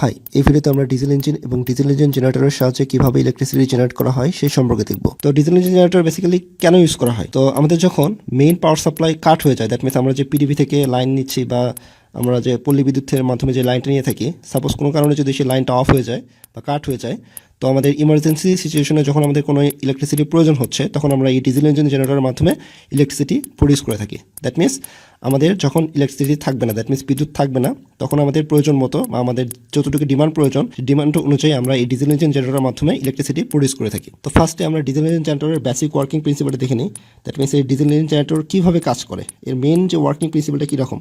High, এই ভিডিওতে আমরা ডিজেল ইঞ্জিন এবং ডিজেল ইঞ্জিন জেনারেটরের সাহায্যে কীভাবে ইলেকট্রিসিটি জেনারেট করা হয় সেই সম্পর্কে দেখব। তো ডিজেল ইঞ্জিন জেনারেটর বেসিক্যালি কেন ইউজ করা হয়? তো আমাদের যখন মেইন পাওয়ার সাপ্লাই কাট হয়ে যায় দ্যাট মিনস আমরা যে পিডিবি থেকে লাইন নিচ্ছি বা আমরা যে পল্লী বিদ্যুতের মাধ্যমে যে লাইনটা নিয়ে থাকি সাপোজ কোনো কারণে যদি সেই লাইনটা অফ হয়ে যায় বা কাট হয়ে যায় তো আমাদের ইমার্জেন্সি সিচুয়েশনে যখন আমাদের কোনো ইলেকট্রিসিটি প্রয়োজন হচ্ছে, তখন আমরা এই ডিজেল ইঞ্জিন জেনারেটরের মাধ্যমে ইলেকট্রিসিটি প্রডিউস করে থাকি। দ্যাট মিনস আমাদের যখন ইলেকট্রিসিটি থাকবে না দ্যাট মিনস বিদ্যুৎ থাকবে না, তখন আমাদের প্রয়োজন মতো বা আমাদের যতটুকু ডিমান্ড প্রয়োজন ডিমান্ড অনুযায়ী আমরা এই ডিজেল ইঞ্জিন জেনারেটরের মাধ্যমে ইলেকট্রিসিটি প্রডিউস করে থাকি। তো ফার্স্টে আমরা ডিজেল ইঞ্জিন জেনারেটরের বেসিক ওয়ার্কিং প্রিন্সিপালটা দেখে নিই। দ্যাট মিনস এই ডিজেল ইঞ্জিন জেনারেটর কীভাবে কাজ করে? এর মেন যে ওয়ার্কিং প্রিন্সিপালটা কীরকম?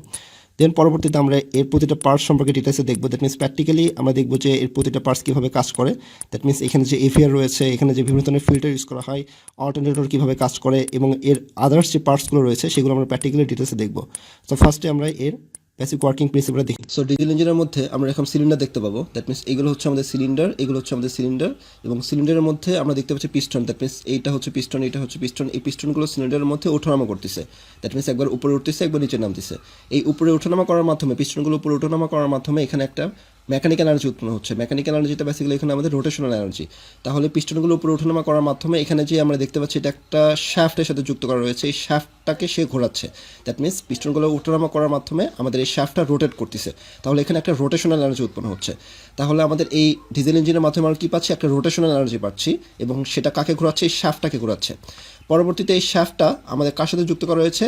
দেন পরবর্তীতে আমরা এর প্রতিটা পার্টস সম্পর্কে ডিটেলসে দেখব। দ্যাট মিনস প্র্যাকটিক্যালি আমরা দেখব যে এর প্রতিটা পার্টস কীভাবে কাজ করে। দ্যাট মিনস এখানে যে এফিআর রয়েছে, এখানে যে বিভিন্ন ধরনের ফিল্টার ইউজ করা হয় অল্টারনেটর কীভাবে কাজ করে এবং এর আদার্স যে পার্টসগুলো রয়েছে, সেগুলো আমরা প্র্যাকটিক্যালি ডিটেলসে দেখব। তো ফার্স্টে আমরা এর বেসিক ওয়ার্কিং প্রিন্সিপালটা দেখি। সো ডিজেল ইঞ্জিনের মধ্যে আমরা এখন সিলিন্ডার দেখতে পাবো। দ্যাট মিনস এগুলো হচ্ছে আমাদের সিলিন্ডার এগুলো হচ্ছে আমাদের সিলিন্ডার এবং সিলিন্ডারের মধ্যে আমরা দেখতে পাচ্ছি পিস্টন দ্যাট মিনস এইটা হচ্ছে পিস্টন এটা হচ্ছে পিস্টন এই পিস্টনগুলো সিলিন্ডারের মধ্যে ওঠানামা করতেছে। দ্যাট মিনস একবার উপরে উঠতেছে, একবার নিচে নামতেছে। এই উপরে ওঠানামা করার মাধ্যমে পিস্টনগুলো উপরে ওঠানামা করার মাধ্যমে এখানে একটা মেকানিক্যাল এনার্জি উৎপন্ন হচ্ছে। মেকানিক্যাল এনার্জিটা বেসিক্যালি এখানে আমাদের রোটেশনাল এনার্জি তাহলে পিস্টনগুলো উপরে ওঠানামা করার মাধ্যমে এখানে যে আমরা দেখতে পাচ্ছি এটা একটা শ্যাফটের সাথে যুক্ত করা রয়েছে। এই শ্যাফটটাকে সে ঘোরাচ্ছে। দ্যাট মিনস পিস্টনগুলো ওঠানামা করার মাধ্যমে আমাদের এই শ্যাফটটা রোটেট করতেছে। তাহলে এখানে একটা রোটেশনাল এনার্জি উৎপন্ন হচ্ছে। তাহলে আমাদের এই ডিজেল ইঞ্জিনের মাধ্যমে আমরা কী পাচ্ছি? একটা রোটেশনাল এনার্জি পাচ্ছি এবং সেটা কাকে ঘোরাচ্ছে? এই শ্যাফটটাকে ঘোরাচ্ছে। পরবর্তীতে এই শ্যাফটটা আমাদের কার সাথে যুক্ত করা রয়েছে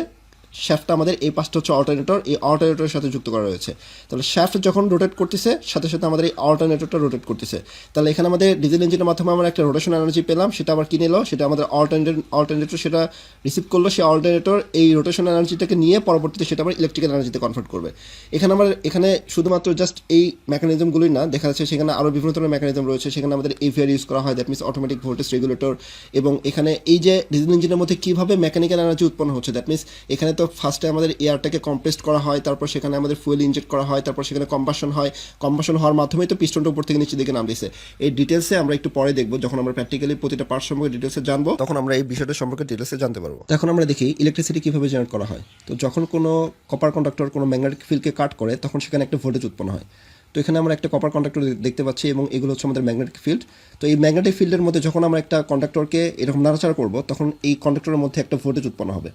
শ্যাফটটা আমাদের এই পাশটা হচ্ছে অল্টারনেটর এই অল্টারনেটরের সাথে যুক্ত করা রয়েছে। তাহলে শ্যাফট যখন রোটেট করতেছে, সাথে সাথে আমাদের এই অল্টারনেটরটা রোটেট করতেছে। তাহলে এখানে আমাদের ডিজেল ইঞ্জিনের মাধ্যমে আমরা একটা রোটেশন এনার্জি পেলাম, সেটা আবার কিনে এলো, সেটা আমাদের অল্টারনেটর অল্টারনেটর সেটা রিসিভ করল, সেই অল্টারনেটর এই রোটেশন এনার্জিটাকে নিয়ে পরবর্তীতে সেটা আবার ইলেকট্রিক্যাল এনার্জিতে কনভার্ট করবে। এখানে আমার এখানে শুধুমাত্র জাস্ট এই মেকানিজমগুলোই না, দেখা যাচ্ছে সেখানে আরও বিভিন্ন ধরনের মেকানিজম রয়েছে, সেখানে আমাদের এভিআর ইউজ করা হয় that means automatic voltage regulator এবং এখানে এই যে ডিজেল ইঞ্জিনের মধ্যে কীভাবে মেকানিক্যাল এনার্জি উৎপন্ন হচ্ছে দ্যাট মিনস এখানে তো ফার্স্টে আমাদের এয়ারটাকে কম্প্রেসড করা হয়, তারপর সেখানে আমাদের ফুয়েল ইনজেক্ট করা হয়, তারপর সেখানে কম্বাসন হয়। কম্বাসন হওয়ার মাধ্যমেই তো পিস্টনটা উপর থেকে নিচে দিকে নাম দিছে। এই ডিটেলসে আমরা একটু পরে দেখব, যখন আমরা প্র্যাকটিক্যালি প্রতিটা পার্ট সম্পর্কে ডিটেলসে জানব, তখন আমরা এই বিষয়টা সম্পর্কে ডিটেলসে জানতে পারব। এখন আমরা দেখি ইলেকট্রিসিটি কীভাবে জেনারেট করা হয়। তো যখন কোনো কপার কন্ডাক্টর কোনো ম্যাগনেটিক ফিল্ডকে কাট করে, তখন সেখানে একটা ভোল্টেজ উৎপন্ন হয়। তো এখানে আমরা একটা কপার কন্ডাক্টর দেখতে পাচ্ছি এবং এগুলো হচ্ছে আমাদের ম্যাগনেটিক ফিল্ড তো এই ম্যাগনেটিক ফিল্ডের মধ্যে যখন আমরা একটা কন্ডাক্টরকে এরকম নাড়াচাড়া করব, তখন এই কন্ডাক্টরের মধ্যে একটা ভোল্টেজ উৎপন্ন হবে।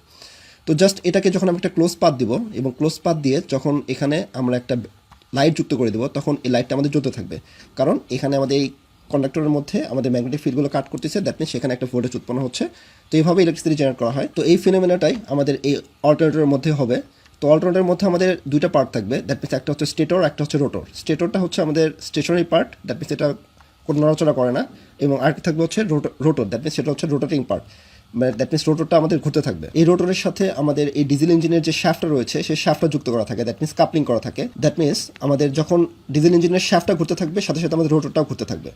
তো জাস্ট এটাকে যখন আমি একটা ক্লোজ পাত দিব এবং ক্লোজ পাত দিয়ে যখন এখানে আমরা একটা লাইট যুক্ত করে দেবো, তখন এই লাইটটা আমাদের জ্বলতে থাকবে। কারণ এখানে আমাদের এই কন্ডাক্টরের মধ্যে আমাদের ম্যাগনেটিক ফিল্ডগুলো কাট করতেছে দ্যাট মিনস সেখানে একটা ভোল্টেজ উৎপন্ন হচ্ছে। তো এইভাবে ইলেকট্রিসিটি জেনারেট করা হয়। তো এই ফিনোমেনাটাই আমাদের এই অল্টারনেটরের মধ্যে হবে। তো অল্টারনেটের মধ্যে আমাদের দুইটা পার্ট থাকবে। দ্যাট মিনস একটা হচ্ছে স্টেটর একটা হচ্ছে রোটর স্টেটরটা হচ্ছে আমাদের স্টেশনারি পার্ট দ্যাট মিনস এটা কোনো নড়াচড়া করে না। এবং আরেকটা থাকবে হচ্ছে রোটর দ্যাট মিনস সেটা হচ্ছে রোটারিং পার্ট মানে দ্যাট মিনস রোটরটা আমাদের ঘুরতে থাকবে। এই রোটরের সাথে আমাদের এই ডিজেল ইঞ্জিনের যে শ্যাফটা রয়েছে, সেই শ্যাফটা যুক্ত করা থাকে। দ্যাট মিনস কাপলিং করা থাকে। দ্যাট মিনস আমাদের যখন ডিজেল ইঞ্জিনের শ্যাফটা ঘুরতে থাকবে, সাথে সাথে আমাদের রোটরটাও ঘুরতে থাকবে।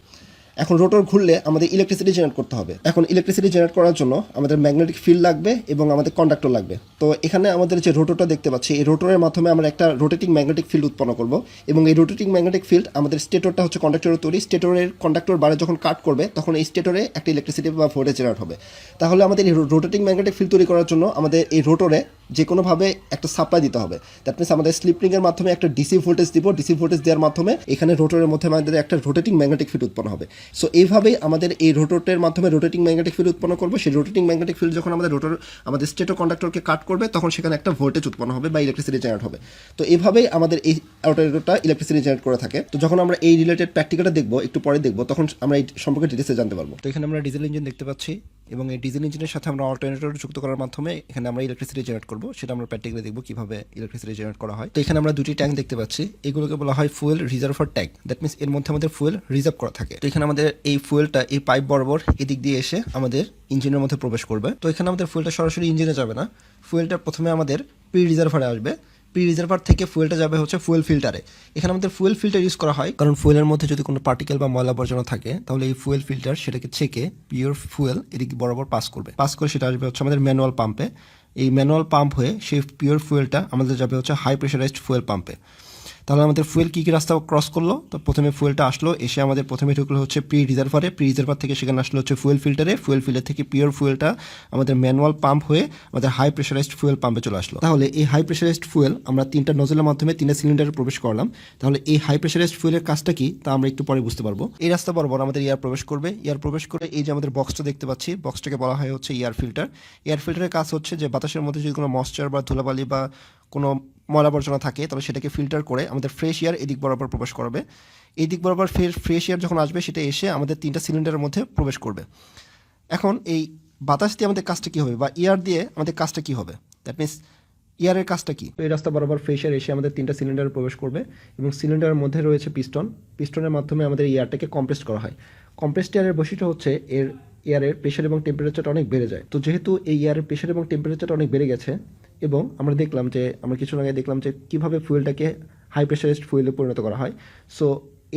এখন রোটর ঘুরলে আমাদের ইলেকট্রিসিটি জেনারেট করতে হবে। এখন ইলেকট্রিসিটি জেনারেট করার জন্য আমাদের ম্যাগনেটিক ফিল্ড লাগবে এবং আমাদের কন্ডাক্টর লাগবে। তো এখানে আমাদের যে রোটরটা দেখতে পাচ্ছি, এই রোটরের মাধ্যমে আমরা একটা রোটেটিং ম্যাগনেটিক ফিল্ড উৎপন্ন করব এবং এই রোটেটিং ম্যাগনেটিক ফিল্ড আমাদের স্টেটরটা হচ্ছে কন্ডাক্টরের তৈরি। স্টেটরের কন্ডাক্টর বারে যখন কাট করবে, তখন এই স্টেটরে একটা ইলেকট্রিসিটি বা ভোল্টেজ জেনারেট হবে। তাহলে আমাদের এই রোটেটিং ম্যাগনেটিক ফিল্ড তৈরি করার জন্য আমাদের এই রোটরে যে কোনোভাবে একটা সাপ্লাই দিতে হবে। দ্যাট মিনস আমাদের স্লিপরিংয়ের মাধ্যমে একটা ডিসি ভোল্টেজ দিব। ডিসি ভোল্টেজ দেওয়ার মাধ্যমে এখানে রোটরের মধ্যে আমাদের একটা রোটেটিং ম্যাগনেটিক ফিল্ড উৎপন্ন হবে। সো এইভাবেই আমাদের এই রোটরের মাধ্যমে রোটেটিং ম্যাগনেটিক ফিল্ড উৎপন্ন করব। সেই রোটেটিং ম্যাগনেটিক ফিল্ড যখন আমাদের রোটর আমাদের স্টেটো কন্ডাক্টরকে কাট করবে, তখন সেখানে একটা ভোল্টেজ উৎপন্ন হবে বা ইলেকট্রিসিটি জেনারেট হবে। তো এইভাবেই আমাদের এই আউটারটা ইলেকট্রিসিটি জেনারেট করে থাকে। তো যখন আমরা এই রিলেটেড প্র্যাকটিক্যালটা দেখব, একটু পরে দেখব, তখন আমরা এই সম্পর্কে ডিটেলসে জানতে পারব। তো এখানে আমরা ডিজেল ইঞ্জিন দেখতে পাচ্ছি। এবং এই ডিজেল ইঞ্জিনের সাথে আমরা অল্টারনেটর যুক্ত করার মাধ্যমে এখানে আমরা ইলেকট্রিসিটি জেনারেট করব। সেটা আমরা প্র্যাকটিক্যালি দেখব কীভাবে ইলেকট্রিসিটি জেনারেট করা হয়। তো এখানে আমরা দুটি ট্যাঙ্ক দেখতে পাচ্ছি। এগুলোকে বলা হয় fuel reservoir tank that means এর মধ্যে আমাদের ফুয়েল রিজার্ভ করা থাকে। তো এখানে আমাদের এই ফুয়েলটা এই পাইপ বরাবর এদিক দিয়ে এসে আমাদের ইঞ্জিনের মধ্যে প্রবেশ করবে। তো এখানে আমাদের ফুয়েলটা সরাসরি ইঞ্জিনে যাবে না। ফুয়েলটা প্রথমে আমাদের প্রি রিজার্ভারে আসবে। প্রি রিজার্ভার থেকে ফুয়েলটা যাবে হচ্ছে ফুয়েল ফিল্টারে এখানে আমাদের ফুয়েল ফিল্টার ইউজ করা হয়। কারণ ফুয়েলের মধ্যে যদি কোনো পার্টিকেল বা ময়লা বর্জনা থাকে, তাহলে এই ফুয়েল ফিল্টার সেটাকে ছেকে পিওর ফুয়েল এদিকে বরাবর পাস করবে। পাস করে সেটা আসবে হচ্ছে আমাদের ম্যানুয়াল পাম্পে এই ম্যানুয়াল পাম্প হয়ে সেই পিওর ফুয়েলটা আমাদের যাবে হচ্ছে হাই প্রেশারাইজড ফুয়েল পাম্পে তাহলে আমাদের ফুয়েল কী কী রাস্তা ক্রস করল? তো প্রথমে ফুয়েলটা আসলো, এসে আমাদের প্রথমে ঢুকলো হচ্ছে প্রি রিজার্ভারে প্রি রিজার্ভার থেকে সেখানে আসলো হচ্ছে ফুয়েল ফিল্টারে। ফুয়েল ফিল্টার থেকে পিওর ফুয়েলটা আমাদের ম্যানুয়াল পাম্প হয়ে আমাদের হাই প্রেশারাইজড ফুয়েল পাম্পে চলে আসলো। তাহলে এই হাই প্রেশারাইজড ফুয়েল আমরা তিনটা নজলের মাধ্যমে তিনটা সিলিন্ডারে প্রবেশ করলাম। তাহলে এই হাই প্রেশারাইজড ফুয়েলের কাজটা কি? তা আমরা একটু পরে বুঝতে পারব। এই রাস্তা বরাবর আমাদের এয়ার প্রবেশ করবে। এয়ার প্রবেশ করে এই যে আমাদের বক্সটা দেখতে পাচ্ছি বক্সটাকে বলা হয় হচ্ছে এয়ার ফিল্টার এয়ার ফিল্টারের কাজ হচ্ছে যে বাতাসের মধ্যে যদি কোনো ময়শ্চার বা ধুলাবালি বা কোনো ময়লা আবর্জনা থাকে, তাহলে সেটাকে ফিল্টার করে আমাদের ফ্রেশ এয়ার এদিক বরাবর প্রবেশ করবে। এই দিক বরাবর ফ্রেশ ফ্রেশ এয়ার যখন আসবে, সেটা এসে আমাদের তিনটা সিলিন্ডারের মধ্যে প্রবেশ করবে। এখন এই বাতাস দিয়ে আমাদের কাজটা কী হবে? বা এয়ার দিয়ে আমাদের কাজটা কী হবে? দ্যাট মিনস এয়ারের কাজটা কি? এই রাস্তা বরাবর ফ্রেশ এয়ার এসে আমাদের তিনটা সিলিন্ডারে প্রবেশ করবে এবং সিলিন্ডারের মধ্যে রয়েছে পিস্টন পিস্টনের মাধ্যমে আমাদের এয়ারটাকে কম্প্রেস করা হয়। কম্প্রেসড এয়ারের বৈশিষ্ট্য হচ্ছে এর এয়ারের প্রেশার এবং টেম্পারেচারটা অনেক বেড়ে যায়। তো যেহেতু এই এয়ারের প্রেশার এবং টেম্পারেচারটা অনেক বেড়ে গেছে এবং আমরা দেখলাম যে, আমরা কিছু আগে দেখলাম যে কীভাবে ফুয়েলটাকে হাই প্রেশারাইজড ফুয়েলে পরিণত করা হয়। সো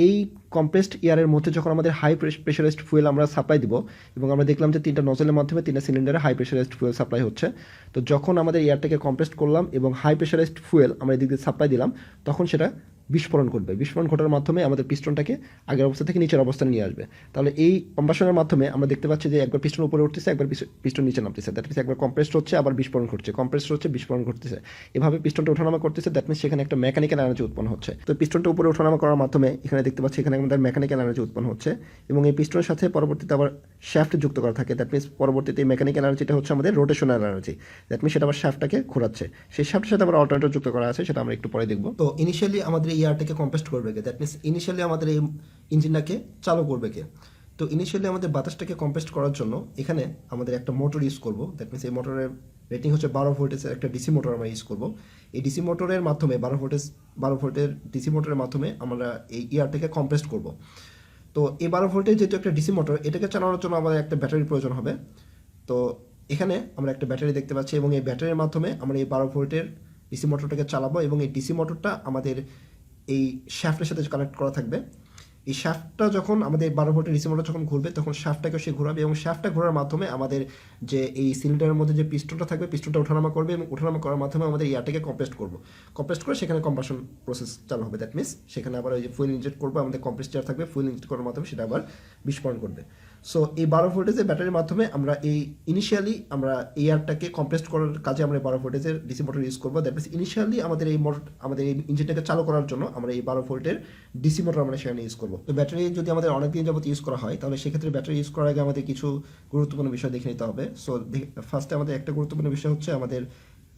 এই কম্প্রেসড এয়ারের মধ্যে যখন আমাদের হাই প্রেশারাইজড ফুয়েল আমরা সাপ্লাই দিব এবং আমরা দেখলাম যে তিনটা নজলের মাধ্যমে তিনটা সিলিন্ডারে হাই প্রেশারাইজড ফুয়েল সাপ্লাই হচ্ছে, তো যখন আমাদের এয়ারটাকে কম্প্রেসড করলাম এবং হাই প্রেশারাইজড ফুয়েল আমরা এদিক দিয়ে সাপ্লাই দিলাম, তখন সেটা বিস্ফোরণ ঘটবে। বিস্ফোরণ ঘটার মাধ্যমে আমাদের পিস্টনটাকে আগের অবস্থা থেকে নিচের অবস্থানে নিয়ে আসবে। তাহলে এই কম্বাসনের মাধ্যমে আমরা দেখতে পাচ্ছি যে একবার পিস্টন উপরে উঠতেছে, একবার পিস্টন নিচে নামতেছে। দ্যাট মিনস একবার কম্প্রেসড হচ্ছে, আবার বিস্ফোরণ ঘটছে। কম্প্রেসড হচ্ছে, বিস্ফোরণ ঘটতেছে। এভাবে পিস্টনটা ওঠানামা করতেছে দ্যাট মিনস সেখানে একটা মেকানিক্যাল এনার্জি উৎপন্ন হচ্ছে। তো পিস্টনটা উপরে ওঠানামা করার মাধ্যমে এখানে দেখতে পাচ্ছি এখানে আমাদের মেকানিক্যাল এনার্জি উৎপন্ন হচ্ছে এবং এই পিস্টনের সাথে পরবর্তীতে আবার শ্যাফট যুক্ত করা থাকে। দ্যাট মিনস পরবর্তীতে এই মেকানিক্যাল এনার্জিটা হচ্ছে আমাদের রোটেশনাল এনার্জি দ্যাট মিনস সেটা আবার শ্যাফটটাকে ঘোরাচ্ছে। সেই শ্যাফটের সাথে আবার অল্টারনেটর যুক্ত করা আছে, সেটা আমরা একটু পরে দেখব। তো ইনিশিয়ালি আমাদের এই এয়ারটাকে কম্পেস্ট করবে কে? দ্যাট মিনস ইনিশিয়ালি আমাদের এই ইঞ্জিনটাকে চালু করবে কে? তো ইনিশিয়ালি আমাদের বাতাসটাকে কম্পেস্ট করার জন্য এখানে আমাদের একটা মোটর ইউজ করব। দ্যাট মিনস এই মোটরের রেটিং হচ্ছে বারো ভোল্টেজের একটা ডিসি মোটর আমরা ইউজ করব। এই ডিসি মোটরের মাধ্যমে, বারো ভোল্টেজ বারো ভোল্টের ডিসি মোটরের মাধ্যমে আমরা এই ইয়ারটাকে কম্প্রেস্ট করব। তো এই বারো ভোল্টের যেহেতু একটা ডিসি মোটর এটাকে চালানোর জন্য আমাদের একটা ব্যাটারির প্রয়োজন হবে। তো এখানে আমরা একটা ব্যাটারি দেখতে পাচ্ছি এবং এই ব্যাটারির মাধ্যমে আমরা এই বারো ভোল্টের ডিসি মোটরটাকে চালাবো এবং এই ডিসি মোটরটা আমাদের এই শ্যাফটের সাথে কানেক্ট করা থাকবে। এই শ্যাফটটা যখন আমাদের বারো ভোল্টের মোটর যখন ঘুরবে, তখন শ্যাফটটাকে সে ঘোরাবে এবং শ্যাফটটা ঘোরার মাধ্যমে আমাদের যে এই সিলিন্ডারের মধ্যে যে পিস্টনটা থাকবে পিস্টনটা ওঠানামা করবে এবং ওঠানামা করার মাধ্যমে আমাদের এয়ারটাকে কম্প্রেস্ট করব। কম্প্রেস্ট করে সেখানে কম্পাসন প্রসেস চালু হবে দ্যাট মিনস সেখানে আবার ওই যে ফুয়েল ইনজেক্ট করব, আমাদের কম্প্রেস্ট এয়ার থাকবে ফুয়েল ইনজেক্ট করার মাধ্যমে সেটা আবার বিস্ফোরণ করবে। সো এই বারো ভোল্টেজের ব্যাটারির মাধ্যমে আমরা এই ইনিশিয়ালি আমরা এয়ারটাকে কম্প্রেস্ট করার কাজে আমরা বারো ভোল্টেজের ডিসি মোটর ইউজ করব। দ্যাট মিনস ইনিশিয়ালি আমাদের এই মোটর আমাদের এই ইঞ্জিনটাকে চালু করার জন্য আমরা এই বারো ভোল্টের ডিসি মোটর আমরা সেখানে ইউজ করব। তো ব্যাটারি যদি আমাদের অনেক দিন যাবত ইউজ করা হয়, তাহলে সেক্ষেত্রে ব্যাটারি ইউজ করার আগে আমাদের কিছু গুরুত্বপূর্ণ বিষয় দেখে নিতে হবে। সো ফার্স্টে আমাদের একটা গুরুত্বপূর্ণ বিষয় হচ্ছে আমাদের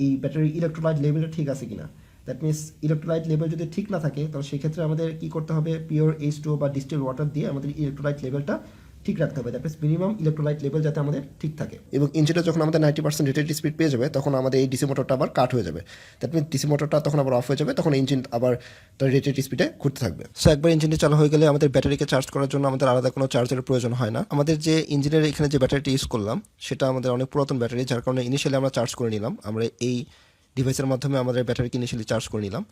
এই ব্যাটারি ইলেকট্রোলাইট লেভেলটা ঠিক আছে কিনা। দ্যাট মিনস ইলেকট্রোলাইট লেভেল যদি ঠিক না থাকে, তাহলে সেক্ষেত্রে আমাদের কি করতে হবে? পিওর এইচ টু বা ডিস্টিল ওয়াটার দিয়ে আমাদের ইলেকট্রোলাইট লেভেলটা ঠিক রাখতে হবে। That means minimum electrolyte level যাতে আমাদের ঠিক থাকে। এবং ইঞ্জিনটা যখন আমাদের নাইনটি পার্সেন্ট রেটেড স্পিড পেয়ে যাবে তখন আমাদের এই ডিসি মোটরটা আবার কাট হয়ে যাবে। দ্যাট মিনস ডিসি মোটরটা তখন আবার অফ হয়ে যাবে তখন ইঞ্জিন আবার তার রেটেড স্পিডে ঘুরতে থাকবে। সো একবার ইঞ্জিনটি চালু হয়ে গেলে আমাদের ব্যাটারিকে চার্জ করার জন্য আমাদের আলাদা কোনো চার্জারের প্রয়োজন হয় না। আমাদের যে ইঞ্জিনের এখানে যে ব্যাটারিটি ইউজ করলাম সেটা আমাদের অনেক পুরাতন ব্যাটারি যার কারণে ইনিশিয়ালি আমরা চার্জ করে নিলাম। আমরা এই ডিভাইসের মাধ্যমে আমাদের ব্যাটারিকে ইনিশিয়ালি চার্জ করে নিলাম।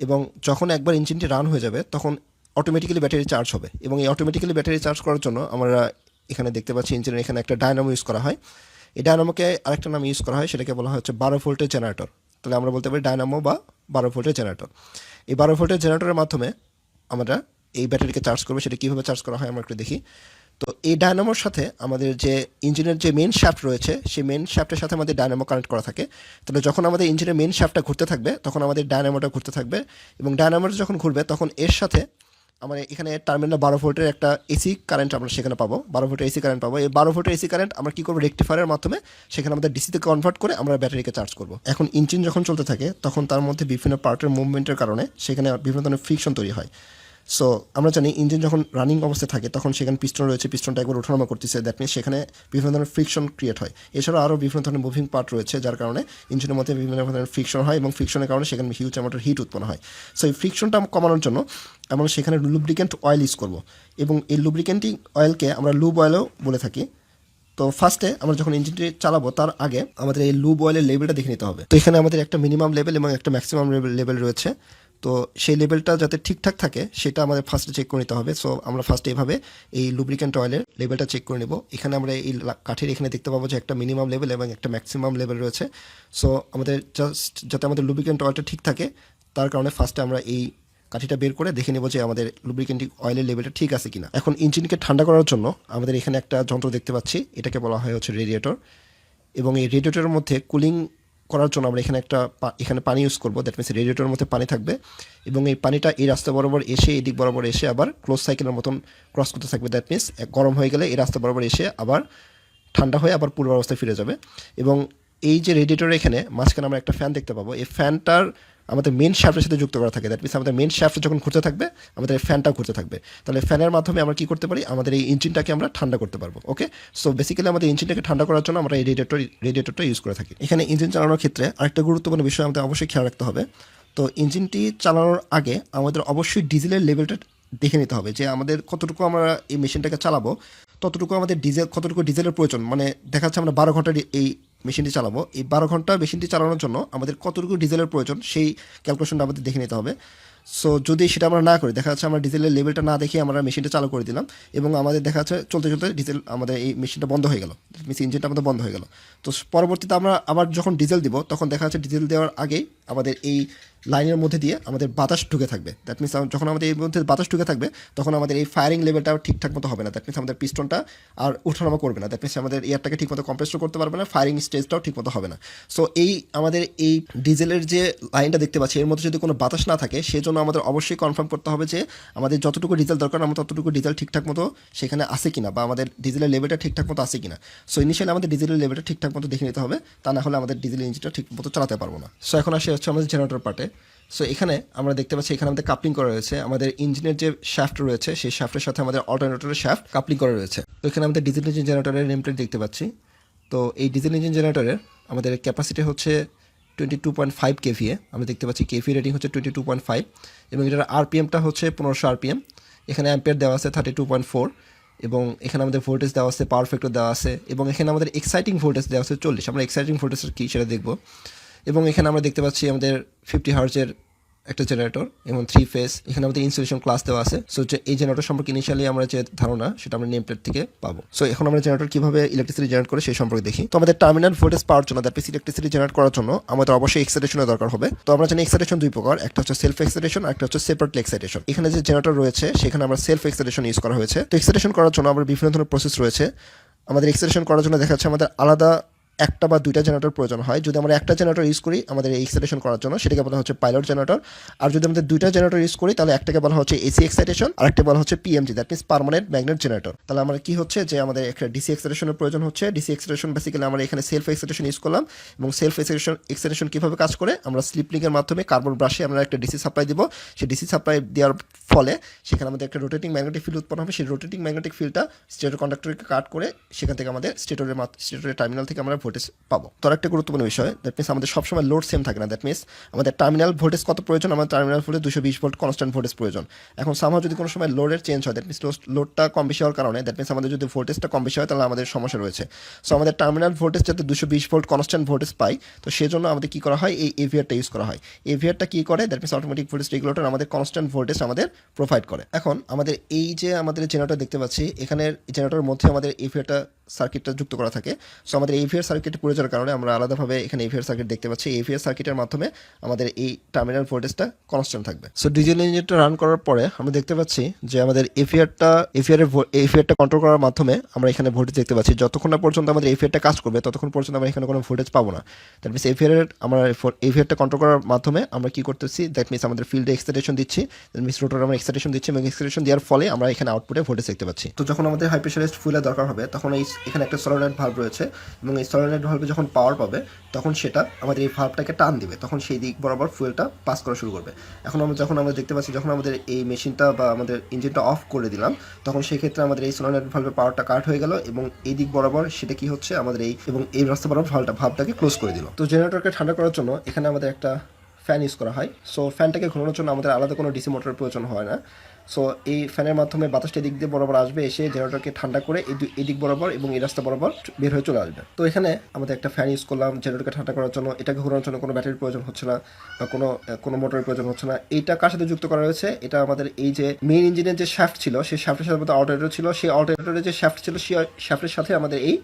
এবং যখন একবার ইঞ্জিনটি রান হয়ে যাবে তখন অটোমেটিক্যালি ব্যাটারি চার্জ হবে। এবং এই অটোমেটিক্যালি ব্যাটারি চার্জ করার জন্য আমরা এখানে দেখতে পাচ্ছি ইঞ্জিনের এখানে একটা ডায়নামো ইউজ করা হয়। এই ডায়নামোকে আরেকটা নাম ইউজ করা হয়, সেটাকে বলা হচ্ছে বারো ভোল্টের জেনারেটর তাহলে আমরা বলতে পারি ডায়নামো বা বারো ভোল্টের জেনারেটর এই বারো ভোল্টের জেনারেটরের মাধ্যমে আমরা এই ব্যাটারিকে চার্জ করব, সেটা কীভাবে চার্জ করা হয় আমরা একটু দেখি। তো এই ডায়নামোর সাথে আমাদের যে ইঞ্জিনের যে মেন শ্যাফট রয়েছে, সেই মেন শ্যাফটের সাথে আমাদের ডায়নামো কানেক্ট করা থাকে। তাহলে যখন আমাদের ইঞ্জিনের মেন শ্যাফটটা ঘুরতে থাকবে, তখন আমাদের ডায়নামোটা ঘুরতে থাকবে। এবং ডায়নামোটা যখন ঘুরবে, তখন এর সাথে আমরা এখানে টার্মিনাল বারো ভোল্টের একটা এসি কারেন্ট আমরা সেখানে পাবো। বারো ভোল্টের এসি কারেন্ট পাবো। এই বারো ভোল্টের এসি কারেন্ট আমরা কী করব? রেক্টিফায়ারের মাধ্যমে সেখানে আমাদের ডিসিতে কনভার্ট করে আমরা ব্যাটারিকে চার্জ করব। এখন ইঞ্জিন যখন চলতে থাকে, তখন তার মধ্যে বিভিন্ন পার্টের মুভমেন্টের কারণে সেখানে বিভিন্ন ধরনের ফ্রিকশন তৈরি হয়। সো আমরা জানি ইঞ্জিন যখন রানিং অবস্থায় থাকে, তখন সেখানে পিস্টন রয়েছে পিস্টনটা একবার ওঠানামা করতেছে দ্যাট মিনস সেখানে বিভিন্ন ধরনের ফ্রিকশন ক্রিয়েট হয়। এছাড়াও আরও বিভিন্ন ধরনের মুভিং পার্ট রয়েছে, যার কারণে ইঞ্জিনের মধ্যে বিভিন্ন ধরনের ফ্রিকশন হয় এবং ফ্রিকশনের কারণে সেখানে হিউজ অ্যামাউন্টের হিট উৎপন্ন হয়। সো এই ফ্রিকশনটা কমানোর জন্য আমরা সেখানে লুব্রিকেন্ট অয়েল ইউজ করব। এবং এই লুব্রিকেন্টিং অয়েলকে আমরা লুব অয়েলও বলে থাকি। তো ফার্স্টে আমরা যখন ইঞ্জিনটি চালাবো, তার আগে আমাদের এই লুব অয়েলের লেভেলটা দেখে নিতে হবে। তো, এখানে আমাদের একটা মিনিমাম লেভেল এবং একটা ম্যাক্সিমাম লেভেল রয়েছে। তো সেই লেভেলটা যাতে ঠিকঠাক থাকে, সেটা আমাদের ফার্স্টে চেক করে নিতে হবে। সো আমরা ফার্স্টে এইভাবে এই লুব্রিকেন্ট অয়েলের লেভেলটা চেক করে নেব। এখানে আমরা এই কাঠের এখানে দেখতে পাবো যে একটা মিনিমাম লেভেল এবং একটা ম্যাক্সিমাম লেভেল রয়েছে। সো আমাদের জাস্ট যাতে আমাদের লুব্রিকেন্ট অয়েলটা ঠিক থাকে, তার কারণে ফার্স্টে আমরা এই কাঠিটা বের করে দেখে নেব যে আমাদের লুব্রিকেন্টিং অয়েলের লেভেলটা ঠিক আছে কিনা। এখন ইঞ্জিনকে ঠান্ডা করার জন্য আমাদের এখানে একটা যন্ত্র দেখতে পাচ্ছি। এটাকে বলা হয় হচ্ছে রেডিয়েটর এবং এই রেডিয়েটরের মধ্যে কুলিং করার জন্য আমরা এখানে একটা এখানে পানি ইউজ করব। দ্যাট মিনস রেডিয়েটরের মধ্যে পানি থাকবে এবং এই পানিটা এই রাস্তা বরাবর এসে, এদিক বরাবর এসে আবার ক্লোজ সাইকেলের মতন ক্রস করতে থাকবে। দ্যাট মিনস গরম হয়ে গেলে এই রাস্তা বরাবর এসে আবার ঠান্ডা হয়ে আবার পূর্ব অবস্থায় ফিরে যাবে। এবং এই যে রেডিয়েটর এখানে, মাঝখানে আমরা একটা ফ্যান দেখতে পাবো। এই ফ্যানটার আমাদের মেন শ্যাফটের সাথে যুক্ত করা থাকে। দ্যাট মিনস আমাদের মেন শ্যাফট যখন ঘুরতে থাকবে, আমাদের ফ্যানটাও ঘুরতে থাকবে। তাহলে ফ্যানের মাধ্যমে আমরা কি করতে পারি? আমাদের এই ইঞ্জিনটাকে আমরা ঠান্ডা করতে পারব ওকে সো বেসিক্যালি আমাদের ইঞ্জিনটাকে ঠান্ডা করার জন্য আমরা এই রেডিয়েটর রেডিয়েটরটা ইউজ করে থাকি। এখানে ইঞ্জিন চালানোর ক্ষেত্রে আরেকটা গুরুত্বপূর্ণ বিষয় আমাদের অবশ্যই খেয়াল রাখতে হবে। তো ইঞ্জিনটি চালানোর আগে আমাদের অবশ্যই ডিজেলের লেভেলটা দেখে নিতে হবে যে আমাদের কতটুকু আমরা এই মেশিনটাকে চালাবো, ততটুকু আমাদের ডিজেল কতটুকু ডিজেলের প্রয়োজন। মানে দেখা যাচ্ছে আমরা বারো ঘণ্টা এই মেশিনটি চালাবো। এই বারো ঘণ্টা মেশিনটি চালানোর জন্য আমাদের কতটুকু ডিজেলের প্রয়োজন সেই ক্যালকুলেশনটা আমাদের দেখে নিতে হবে। সো যদি সেটা আমরা না করি, দেখা যাচ্ছে আমরা ডিজেলের লেভেলটা না দেখে আমরা মেশিনটা চালু করে দিলাম এবং আমাদের দেখা যাচ্ছে চলতে চলতে ডিজেল আমাদের এই মেশিনটা বন্ধ হয়ে গেল মিস ইঞ্জিনটা আমাদের বন্ধ হয়ে গেল। তো পরবর্তীতে আমরা আবার যখন ডিজেল দিব, তখন দেখা যাচ্ছে ডিজেল দেওয়ার আগেই আমাদের এই লাইনের মধ্যে দিয়ে আমাদের বাতাস ঢুকে থাকবে। দ্যাট মিনস যখন আমাদের এই মধ্যে বাতাস ঢুকে থাকবে, তখন আমাদের এই ফায়ারিং লেভেলটা ঠিকঠাক মতো হবে না। দ্যাট মিনস আমাদের পিস্টনটা আর উঠানামা করবে না। দ্যাট মিনস আমাদের এয়ারটাকে ঠিকমতো কম্প্রেসও করতে পারবে না ফায়ারিং স্টেজটাও ঠিকমতো হবে না। সো এই আমাদের এই ডিজেলের যে লাইনটা দেখতে পাচ্ছি, এর মধ্যে যদি কোনো বাতাস না থাকে, সেজন্য আমাদের অবশ্যই কনফার্ম করতে হবে যে আমাদের যতটুকু ডিজেল দরকার, আমরা ততটুকু ডিজেল ঠিকঠাক মতো সেখানে আসে কিনা বা আমাদের ডিজেলের লেভেলটা ঠিকঠাক মতো আসে কিনা। সো ইনিশিয়ালি আমাদের ডিজেলের লেভেলটা ঠিকঠাক মতো দেখে নিতে হবে, তা না হলে আমাদের ডিজেল ইঞ্জিনটা ঠিক মতো চালাতে পারব না। সো এখন আসে হচ্ছে আমাদের জেনারেটর পার্টে সো এখানে আমরা দেখতে পাচ্ছি এখানে আমাদের কাপলিং করা রয়েছে, আমাদের ইঞ্জিনের যে শ্যাফট রয়েছে, সেই শ্যাফটের সাথে আমাদের অল্টারনেটরের শ্যাফট কাপলিং করা রয়েছে। তো এখানে আমাদের ডিজেল ইঞ্জিন জেনারেটরের নেম প্লেট দেখতে পাচ্ছি। তো এই ডিজেল ইঞ্জিন জেনারেটরের আমাদের ক্যাপাসিটি হচ্ছে twenty two point five KVA, আমরা দেখতে পাচ্ছি কেভি রেটিং হচ্ছে টোয়েন্টি টু পয়েন্ট ফাইভ এবং এটার আরপিএমটা হচ্ছে পনেরোশো আরপিএম। এখানে অ্যাম্পিয়ার দেওয়া আছে থার্টি টু পয়েন্ট ফোর এবং এখানে আমাদের ভোল্টেজ দেওয়া আছে, পাওয়ার ফ্যাক্টর দেওয়া আছে এবং এখানে আমাদের এক্সাইটিং ভোল্টেজ দেওয়া আছে চল্লিশ। আমরা এক্সাইটিং ভোল্টেজের কী সেটা দেখব। এবং এখানে আমরা দেখতে পাচ্ছি আমাদের ফিফটি হার্জের একটা জেনারেটর এবং থ্রি ফেস এখানে আমাদের ইনস্টলেশন ক্লাস দেওয়া আছে। সো যে এই জেনারেটর সম্পর্কে ইনিশিয়ালি আমরা যে ধারণা, সেটা আমরা নেম প্লেট থেকে পাবো। সো এখন আমরা জেনারেটর কীভাবে ইলেকট্রিসিটি জেনারেট করে সেই সম্পর্কে দেখি। তো আমাদের টার্মিনাল ভোল্টেজ পাওয়ার জন্য দ্যাট ইলেকট্রিসিটি জেনারেট করার জন্য আমাদের অবশ্যই এক্সাইটেশনের দরকার হবে। তো আমরা জানি এক্সাইটেশন দুই প্রকার, একটা হচ্ছে সেলফ এক্সাইটেশন একটা হচ্ছে সেপারেটলি এক্সাইটেশন এখানে যে জেনারেটর রয়েছে, সেখানে আমরা সেলফ এক্সাইটেশন ইউজ করা হয়েছে। তো এক্সাইটেশন করার জন্য আমরা বিভিন্ন ধরনের প্রসেস রয়েছে। আমাদের এক্সাইটেশন করার জন্য দেখা যাচ্ছে আমাদের আলাদা একটা বা দুইটা জেনারেটর প্রয়োজন হয়। যদি আমরা একটা জেনারেটর ইউজ করি আমাদের এক্সাইটেশন করার জন্য, সেটাকে বলা হচ্ছে পাইলট জেনারেটর আর যদি আমাদের দুইটা জেনারেটর ইউজ করি, তাহলে একটাকে বলা হচ্ছে এসি এক্সাইটেশন আর একটা বলা হচ্ছে PMG that means permanent magnet generator তাহলে আমার কি হচ্ছে যে আমাদের একটা ডিসি এক্সাইটেশনের প্রয়োজন হচ্ছে। ডিসি এক্সাইটেশন বেসিক্যালি আমরা এখানে সেলফ এক্সাইটেশন ইউজ করলাম এবং সেলফ এক্সাইটেশন এক্সাইটেশন কীভাবে কাজ করে? আমরা স্লিপলিংয়ের মাধ্যমে কার্বন ব্রাশে আমরা একটা ডিসি সাপ্লাই দিব। সেই ডিসি সাপ্লাই দেওয়ার ফলে সেখানে আমাদের একটা রোটেটিং ম্যাগনেটিক ফিল্ড উৎপন্ন হবে। সেই রোটেটিং ম্যাগনেটিক ফিল্ডটা স্টেটর কন্ডাক্টরকে কাট করে সেখান থেকে আমাদের স্টেটরের স্টেটরের টার্মিনাল থেকে আমরা ভোল্টেজ পাবো। তো একটা গুরুত্বপূর্ণ বিষয় দ্যাট মিনস আমাদের সবসময় লোড সেম থাকে না দ্যাট মিনস আমাদের টার্মিনাল ভোল্টেজ কত প্রয়োজন? আমাদের টার্মিনাল ভোল্টেজ দুশো বিশ ভোল্ট কনস্ট্যান্ট ভোল্টেজ প্রয়োজন। এখন সামহাও যদি কোনো সময় লোডের চেঞ্জ হয় দ্যাট মিনস লোডটা কম বেশি হওয়ার কারণে দ্যাট মিনস আমাদের যদি ভোল্টেজটা কম বেশি হয়, তাহলে আমাদের সমস্যা রয়েছে। সো আমাদের টার্মিনাল ভোল্টেজ যাতে দুশো বিশ ভোল্ট কনস্ট্যান্ট ভোল্টেজ পাই, তো সেজন্য আমাদের কী করা হয়? এই এভিয়ারটা ইউজ করা হয়। এভিয়ারটা কী করে? That means automatic voltage regulator আমাদের কনস্ট্যান্ট ভোল্টেজ আমাদের প্রোভাইড করে। এখন আমাদের এই যে আমাদের জেনারেটর দেখতে পাচ্ছি, এখানের জেনারেটরের মধ্যে আমাদের এভিয়ারটা সার্কিটটা যুক্ত করা থাকে। সো আমাদের এভিয়ার সার্কিট পড়ে যাওয়ার কারণে আমরা আলাদাভাবে এখানে এভিয়ার সার্কিট দেখতে পাচ্ছি। এভিয়ার সার্কিটের মাধ্যমে আমাদের এই টার্মিনাল ভোল্টেজটা কনস্ট্যান্ট থাকবে। সো ডিজেল ইঞ্জিনটা রান করার পরে আমরা দেখতে পাচ্ছি যে আমাদের এভিয়ারটা এভিয়ারের এভিয়ারটা কন্ট্রোল করার মাধ্যমে আমরা এখানে ভোল্টেজ দেখতে পাচ্ছি। যতক্ষণ না পর্যন্ত আমাদের এভিয়ারটা কাজ করবে, ততক্ষণ পর্যন্ত আমরা এখানে কোনো ভোল্টেজ পাবো না। দ্যাট মিনস এভিয়ারের আমরা এভিয়ারটা কন্ট্রোল করার মাধ্যমে আমরা কি করতেছি? দ্যাট মিনস আমাদের ফিল্ডে এক্সাইটেশন দিচ্ছি। দ্যাট মিনস রোটর আমরা এক্সাইটেশন দিচ্ছি এবং এক্সাইটেশন দেওয়ার ফলে আমরা এখানে আউটপুটে ভোল্টেজ দেখতে পাচ্ছি। তো যখন আমাদের হাই প্রেশারাইজড ফুয়েলের দরকার হবে, তখন এই, এখানে একটা সলোনাইট ভাল্ব রয়েছে এবং এই সলোনাইট ভালভে যখন পাওয়ার পাবে, তখন সেটা আমাদের এই ভাল্বটাকে টান দিবে। তখন সেই দিক বরাবর ফুয়েলটা পাস করা শুরু করবে। এখন আমরা যখন আমরা দেখতে পাচ্ছি, যখন আমাদের এই মেশিনটা বা আমাদের ইঞ্জিনটা অফ করে দিলাম, তখন সেই ক্ষেত্রে আমাদের এই সলোনাইট ভাল্বের পাওয়ারটা কাট হয়ে গেল এবং এই দিক বরাবর সেটা কি হচ্ছে, আমাদের এই এবং এই রাস্তা বরাবর ভালটা ভাবটাকে ক্লোজ করে দিল। তো জেনারেটরকে ঠান্ডা করার জন্য এখানে আমাদের একটা ফ্যান ইউজ করা হয়। সো ফ্যানটাকে ঘোরানোর জন্য আমাদের আলাদা কোনো ডিসি মোটরের প্রয়োজন হয় না। সো এই ফ্যানের মাধ্যমে বাতাসটা এদিক দিয়ে বরাবর আসবে, এসে জেনারেটরকে ঠান্ডা করে এই দিক বরাবর এবং এই রাস্তা বরাবর বের হয়ে চলে আসবে। তো এখানে আমাদের একটা ফ্যান ইউজ করলাম জেনারেটরকে ঠান্ডা করার জন্য। এটাকে ঘোরানোর জন্য কোনো ব্যাটারির প্রয়োজন হচ্ছে না বা কোনো কোনো মোটরের প্রয়োজন হচ্ছে না। এইটা কার সাথে যুক্ত করা হয়েছে? এটা আমাদের এই যে মেইন ইঞ্জিনের যে শ্যাফট ছিল, সেই শ্যাফটের সাথে আমাদের অল্টারেটর ছিল। সেই অল্টারেটরের যে শ্যাফট ছিল, সেই শ্যাফটের সাথে আমাদের এই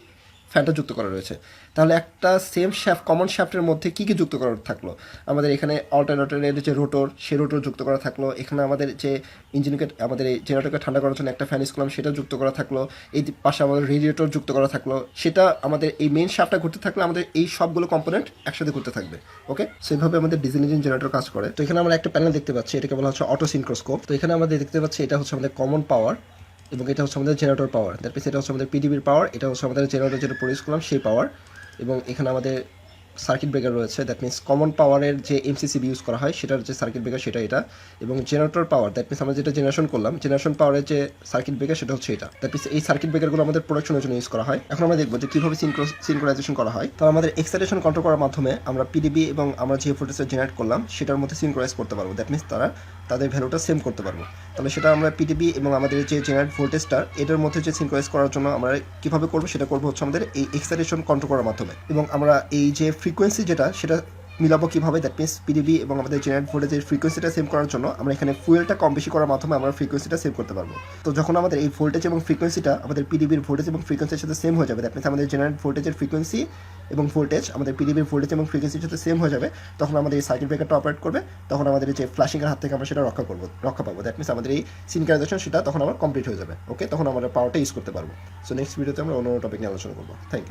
ফ্যানটা যুক্ত করা রয়েছে। তাহলে একটা সেম শ্যাফ কমন শ্যাফটের মধ্যে কী কী যুক্ত করা থাকল? আমাদের এখানে অল্টারনেটরের যে রোটর সে রোটর যুক্ত করা থাকল। এখানে আমাদের যে ইঞ্জিনকে আমাদের এই জেনারেটরকে ঠান্ডা করার জন্য একটা ফ্যান ইউজ করলাম সেটা যুক্ত করা থাকল। এই পাশে আমাদের রেডিয়েটর যুক্ত করা থাকল। সেটা আমাদের এই মেন শ্যাফটটা ঘুরতে থাকলে আমাদের এই সবগুলো কম্পোনেন্ট একসাথে ঘুরতে থাকবে। ওকে সেভাবে আমাদের ডিজেল ইঞ্জিন জেনারেটর কাজ করে। তো এখানে আমরা একটা প্যানেল দেখতে পাচ্ছি। এটাকে বলা হচ্ছে অটো সিনক্রোস্কোপ তো এখানে আমাদের দেখতে পাচ্ছি এটা হচ্ছে আমাদের কমন পাওয়ার এবং এটা হচ্ছে আমাদের জেনারেটর পাওয়ার দ্যাট মিনস এটা হচ্ছে আমাদের পিডিবির পাওয়ার এটা হচ্ছে আমাদের জেনারেটর যেটা প্রডিউস করলাম, সেই পাওয়ার এবং এখানে আমাদের সার্কিট ব্রেকার রয়েছে দ্যাট মিনস কমন পাওয়ারের যে এমসিসিবি ইউজ করা হয়, সেটার যে সার্কিট ব্রেকার সেটা এটা, এবং জেনারেটর পাওয়ার দ্যাট মিনস আমরা যেটা জেনারেশন করলাম জেনারেশন পাওয়ারের যে সার্কিট ব্রেকার সেটা হচ্ছে এটা। দ্যাট মিনস এই সার্কিট ব্রেকারগুলো আমাদের প্রোডাকশনের জন্য ইউজ করা হয়। এখন আমরা দেখব যে কীভাবে সিনক্রোনাইজেশন করা হয়। তো আমাদের এক্সাইটেশন কন্ট্রোল করার মাধ্যমে আমরা পিডিবি এবং আমরা যে ভোল্টেজটা জেনারেট করলাম, সেটার মধ্যে সিনক্রোনাইজ করতে পারব। দ্যাট মিনস তারা তাদের ভ্যালুটা সেম করতে পারব। তাহলে সেটা আমরা পিডিবি এবং আমাদের যে জেনারেট ভোল্টেজটা এটার মধ্যে যে সিনক্রোনাইজ করার জন্য আমরা কীভাবে করব, সেটা করব হচ্ছে আমাদের এই এক্সাইটেশন কন্ট্রোল করার মাধ্যমে। এবং আমরা এই যে ফ্রিকোয়েন্সি যেটা, সেটা মিলাবো কীভাবে? দ্যাট মিনস পিডিবি এবং আমাদের জেনারেট ভোল্টেজের ফ্রিকোয়েন্সিটা সেভ করার জন্য আমরা এখানে ফুয়েলটা কম বেশি করার মাধ্যমে আমরা ফ্রিকোয়েন্সিটা সেভ করতে পারব। তো যখন আমাদের এই ভোল্টেজ এবং ফ্রিকোয়েন্সিটা আমাদের পিডিবির ভোল্টেজ এবং ফ্রিকোয়েন্সির সাথে সেম হয়ে যাবে দ্যাট মিনস আমাদের জেনারেট ভোল্টেজের ফ্রিকোয়েন্সি এবং ভোল্টেজ আমাদের পিডিবির ভোল্টেজ এবং ফ্রিকোয়েন্সির সাথে সেম হয়ে যাবে, তখন আমাদের এই সার্কিট ব্রেকারটা অপারেট করবে, তখন আমাদের যে ফ্ল্যাশিংয়ের হাত থেকে আমরা সেটা রক্ষা করব, রক্ষা পাবো। দ্যাট মিনস আমাদের এই সিনকারাইজেশন সেটা তখন আবার কমপ্লিট হয়ে যাবে ওকে তখন আমরা পাওয়ারটা ইউজ করতে পারব। সো নেক্সট ভিডিওতে আমরা অন্য টপিক নিয়ে আলোচনা করব। Thank you